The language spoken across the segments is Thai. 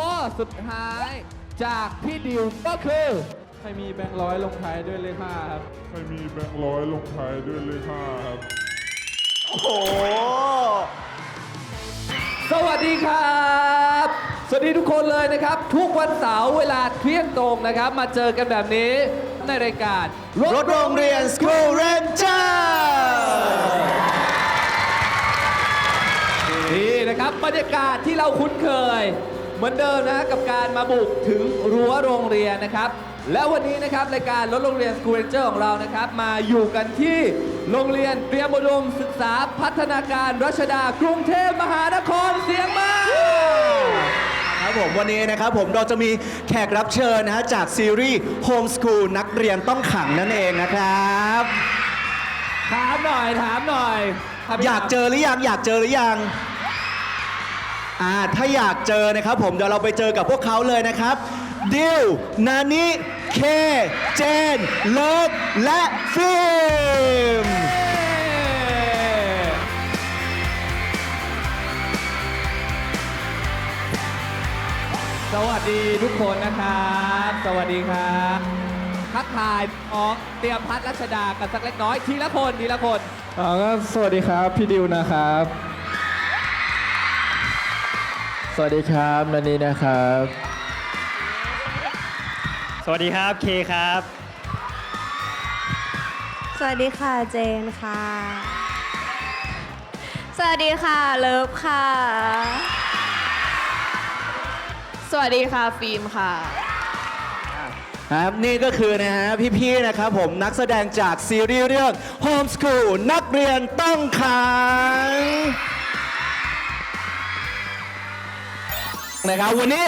ข้อสุดท้ายจากพี่ดิวก็คือ ใครมีแบงค์ร้อยลงท้ายด้วยเลขห้าครับ ใครมีแบงค์ร้อยลงท้ายด้วยเลขห้าครับ โอ้โห สวัสดีครับ สวัสดีทุกคนเลยนะครับ ทุกวันเสาร์เวลาเที่ยงตรงนะครับ มาเจอกันแบบนี้ในรายการรถโรงเรียน School Ranger นี่นะครับบรรยากาศที่เราคุ้นเคย เหมือนเดิมนะกับการมาบุกถึงรั้วโรงเรียนนะครับ และวันนี้นะครับรายการรถโรงเรียน School Ranger ของเรานะครับ มาอยู่กันที่โรงเรียนเตรียมอุดมศึกษาพัฒนาการรัชดากรุงเทพมหานครเสียงมา ครับผมวันนี้นะครับผมเราจะมีแขกรับเชิญนะฮะจากซีรีส์ Homeschool นักเรียนต้องขังนั่นเองนะครับ ถามหน่อยถามหน่อยถมพี่อยากเจอหรือยังอยากเจอหรือยัง อ่าถ้าอยากเจอนะครับผมเดี๋ยวเราไปเจอกับพวกเขาเลยนะครับดิวนานิเคเจนเลิฟและฟิล์มสวัสดีทุกคนนะครับ สวัสดีครับทักทายน้องเตรียมพัฒน์รัชดากันสักเล็กน้อยทีละคนทีละคนอ่าก็สวัสดีครับ พี่ดิวนะครับส วัสดีครับนันนี่นะครับ สวัสดีครับเคครับ สวัสดีค่ะเจนค่ะ สวัสดีค่ะเลิฟค่ะ สวัสดีค่ะฟิล์มค่ะ ครับนี่ก็คือนะฮะพี่ๆนะครับผมนักแสดงจากซีรีส์เรื่อง Homeschool นักเรียนต้องขัง นะครับ วันนี้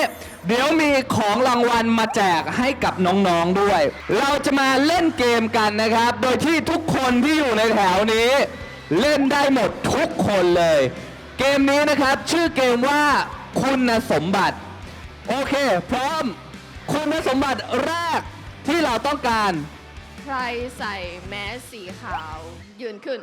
เดี๋ยวมีของรางวัลมาแจกให้กับน้องๆด้วย เราจะมาเล่นเกมกันนะครับ โดยที่ทุกคนที่อยู่ในแถวนี้ เล่นได้หมดทุกคนเลย เกมนี้นะครับชื่อเกมว่าคุณสมบัติ โอเค พร้อม คุณสมบัติแรกที่เราต้องการ ใครใส่แมสสีขาว ยืนขึ้น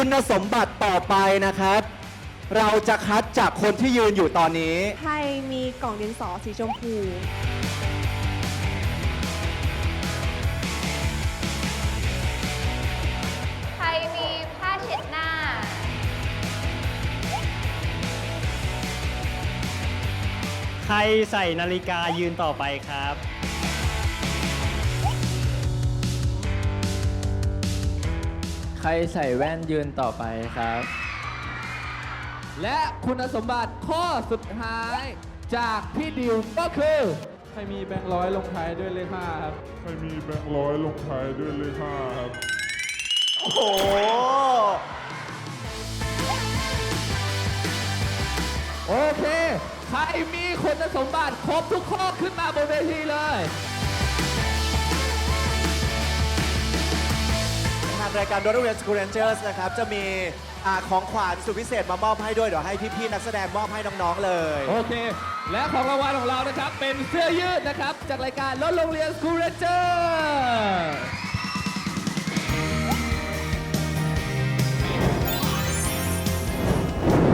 คุณสมบัติต่อไปนะครับ เราจะคัดจากคนที่ยืนอยู่ตอนนี้ใครมีกล่องดินสอสีชมพู ใครมีผ้าเช็ดหน้า ใครใส่นาฬิกายืนต่อไปครับ รใส่แว่นยืนต่อไปครับ และคุณสมบัติข้อสุดท้ายจากพี่ดิวก็คือ ใครมีแบงค์ร้อยลงท้ายด้วยเลขห้าครับ ใครมีแบงค์ร้อยลงท้ายด้วยเลขห้าครับ โอ้โห โอเค ใครมีคุณสมบัติครบทุกข้อขึ้นมาบนเวทีเลยานรายการรถโรงเรียนสกูเรนเจอร์สนะครับ จะมีอาของขวัญสุดพิเศษมามอบให้ด้วย เดี๋ยวให้พี่ๆนักแสดงมอบให้น้องๆเลย โอเค และของรางวัลของเรานะครับ เป็นเสื้อยืดนะครับ จากรายการรถโรงเรียนสกูเรนเจอร์